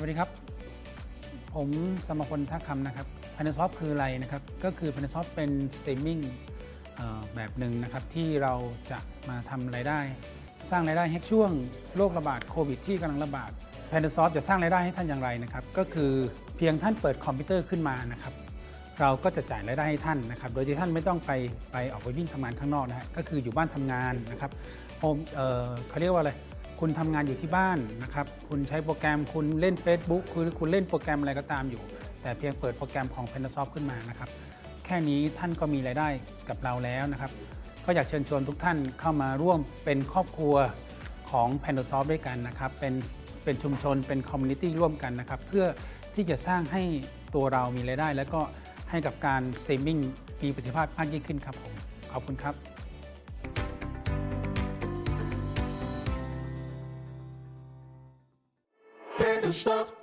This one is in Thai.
วัสดีครับ ผมสมพลท่าคำนะครับ Panasoft คืออะไรนะครับ ก็คือ Panasoft เป็นสตรีมมิ่งแบบหนึ่งนะครับ ที่เราจะมาทำรายได้ สร้างรายได้ให้ช่วงโรคระบาดโควิดที่กำลังระบาด Panasoft จะสร้างรายได้ให้ท่านอย่างไรนะครับ ก็คือเพียงท่านเปิดคอมพิวเตอร์ขึ้นมานะครับ เราก็จะจ่ายรายได้ให้ท่านนะครับ โดยที่ท่านไม่ต้องไปไปออกไปวิ่งทำงานข้างนอกนะฮะก็คืออยู่บ้านทำงานนะครับโฮมเอ่อเขาเรียกว่าอะไร คุณทำงานอยู่ที่บ้านนะครับ คุณใช้โปรแกรมคุณเล่น Facebook คุณคุณเล่นโปรแกรมอะไรก็ตามอยู่ แต่เพียงเปิดโปรแกรมของ Panasoft ขึ้นมานะครับ แค่นี้ท่านก็มีรายได้กับเราแล้วนะครับ ก็อยากเชิญชวนทุกท่านเข้ามาร่วมเป็นครอบครัวของ Panasoft ด้วยกันนะครับ เป็นเป็นชุมชนเป็นคอมมูนิตี้ร่วมกันนะครับ เพื่อที่จะสร้างให้ตัวเรามีรายได้ แล้วก็ให้กับการเซมิงมีประสิทธิภาพมากยิ่งขึ้นครับผมขอบคุณครับ kind of stuff.